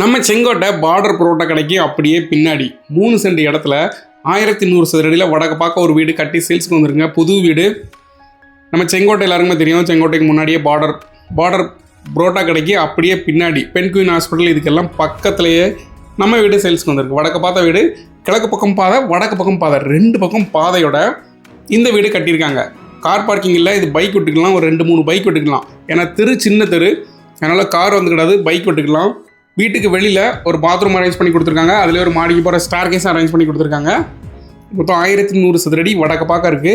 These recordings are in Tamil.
நம்ம செங்கோட்டை பார்டர் புரோட்டா கடைக்கு அப்படியே பின்னாடி மூணு சென்ட் இடத்துல ஆயிரத்தி நூறு சதுரடியில் வடக்கு பார்க்க ஒரு வீடு கட்டி சேல்ஸுக்கு வந்துருங்க புது வீடு. நம்ம செங்கோட்டை எல்லாருக்குமே தெரியும். செங்கோட்டைக்கு முன்னாடியே பார்டர் பார்டர் புரோட்டா கடைக்கு அப்படியே பின்னாடி பென்குயின் ஹாஸ்பிட்டல் இதுக்கெல்லாம் பக்கத்துலேயே நம்ம வீடு சேல்ஸுக்கு வந்திருக்கு. வடக்கு பார்த்த வீடு கிழக்கு பக்கம் பாதை வடக்கு பக்கம் பாதை ரெண்டு பக்கம் பாதையோட இந்த வீடு கட்டியிருக்காங்க. கார் பார்க்கிங் இல்லை இது பைக் விட்டுக்கலாம். ஒரு ரெண்டு மூணு பைக் விட்டுக்கலாம். ஏன்னா தெரு சின்ன தெரு. அதனால் கார் வந்துக்கிடாது பைக் விட்டுக்கலாம். வீட்டுக்கு வெளியில் ஒரு பாத்ரூம் அரேஞ்ச் பண்ணி கொடுத்துருக்காங்க. அதில் ஒரு மாடிக்கு போகிற ஸ்டார் கேஸ் அரேஞ்ச் பண்ணி கொடுத்துருக்காங்க. மொத்தம் ஆயிரத்தி நூறு சதுரடி வடக்க பார்க்க இருக்குது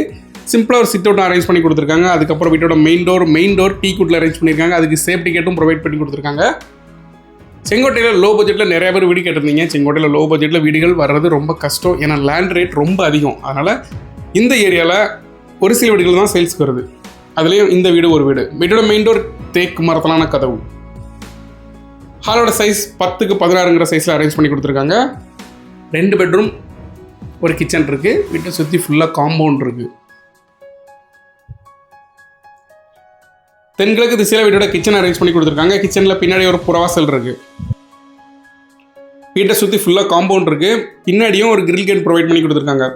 சிம்பிளாக ஒரு சிட் அவுட் அரேஞ்ச் பண்ணி கொடுத்துருக்காங்க. அதுக்கப்புறம் வீட்டோட மெயின் டோர் மெயின் டோர் டீ குட்டில் அரேஞ்ச் பண்ணியிருக்காங்க அதுக்கு சேஃப்டி கேட்டும் ப்ரொவைட் பண்ணி கொடுத்துருக்காங்க. செங்கோட்டையில் லோ பட்ஜெட்டில் நிறைய பேர் வீடு கேட்டிருந்தீங்க. செங்கோட்டையில் லோ பட்ஜெட்டில் வீடுகள் வர்றது ரொம்ப கஷ்டம். ஏன்னா லேண்ட் ரேட் ரொம்ப அதிகம். அதனால் இந்த ஏரியாவில் ஒரு சில வீடுகள் தான் சேல்ஸ்க்கு வருது. அதுலேயும் இந்த வீடு ஒரு வீடு. வீட்டோட மெயின் டோர் தேக்கு மரத்தலான கதவு. ஹாலோட சைஸ் பத்துக்கு பதினாறுங்கிற சைஸில் அரேஞ்ச் பண்ணி கொடுத்துருக்காங்க. ரெண்டு பெட்ரூம் ஒரு கிச்சன் இருக்குது வீட்டை சுற்றி ஃபுல்லாக காம்பவுண்ட் இருக்குது தென்கிழக்கு திசையில் வீட்டோட கிச்சன் அரேஞ்ச் பண்ணி கொடுத்துருக்காங்க. கிச்சனில் பின்னாடி ஒரு புறவாசல் இருக்குது வீட்டை சுற்றி ஃபுல்லாக காம்பவுண்ட் இருக்குது பின்னாடியும் ஒரு கிரில் கேட் ப்ரொவைட் பண்ணி கொடுத்துருக்காங்க.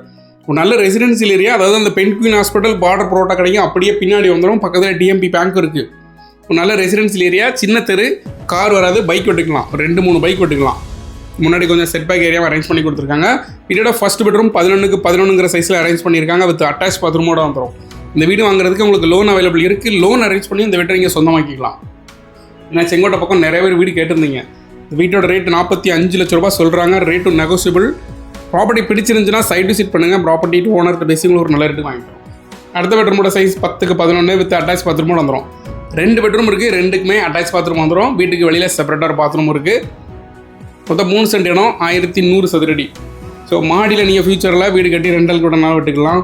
ஒரு நல்ல ரெசிடென்சியல் ஏரியா அதாவது அந்த பென் குயின் ஹாஸ்பிட்டல் பார்டர் புரோட்டா கிடைக்கும் அப்படியே பின்னாடி வந்துடும் பக்கத்தில் டிஎம்பி பேங்க் இருக்குது ஒரு நல்ல ரெசிடென்சியல் ஏரியா சின்ன தெரு கார் வராது பைக் விட்டுக்கலாம் ஒரு ரெண்டு மூணு பைக் விட்டுக்கலாம் முன்னாடி கொஞ்சம் செட் பேக் ஏரியாவை அரேஞ்ச் பண்ணி கொடுத்துருக்காங்க. வீட்டோட ஃபஸ்ட் பெட்ரூம் பதினொன்றுக்கு பதினொன்றுங்கிற சைஸில் அரேஞ்ச் பண்ணியிருக்காங்க வித் அட்டாச் பாத்ரூமோட வந்துடும் இந்த வீடு வாங்குறதுக்கு உங்களுக்கு லோன் அவைலபிள் இருக்குது லோன் அரேஞ்ச் பண்ணி இந்த வீட்டை நீங்கள் சொந்தமாக்கிக்கலாம். ஏன்னா செங்கோட்டை பக்கம் நிறைய பேர் வீடு கேட்டிருந்தீங்க. இந்த வீட்டோட ரேட் நாற்பத்தி அஞ்சு லட்ச ரூபா சொல்கிறாங்க ரேட்டும் நெகோசியபிள் ப்ராப்பர்ட்டி பிடிச்சிருந்துச்சுன்னா சைட் விசிட் பண்ணுங்கள் ப்ராப்பர்ட்டி டு ஓனர்கிட்ட பேசி உங்களுக்கு ஒரு நல்ல ரேட்டு வாங்கிட்டோம் அடுத்த பெட்ரூமோட சைஸ் பத்துக்கு பதினொன்று வித் அட்டாச் பாத்ரூமோட வந்துடும் ரெண்டு பெட்ரூம் இருக்குது ரெண்டுக்குமே அட்டாச் பாத்ரூம் வந்துடும் வீட்டுக்கு வெளியில் செப்பரேட்டாக ஒரு பாத்ரூம் இருக்குது மொத்தம் மூணு சென்ட் இடம் ஆயிரத்தி நூறு சதுரடி. ஸோ மாடியில் நீங்கள் ஃபியூச்சரில் வீடு கட்டி ரெண்டல் கூட நாள் விட்டுக்கலாம்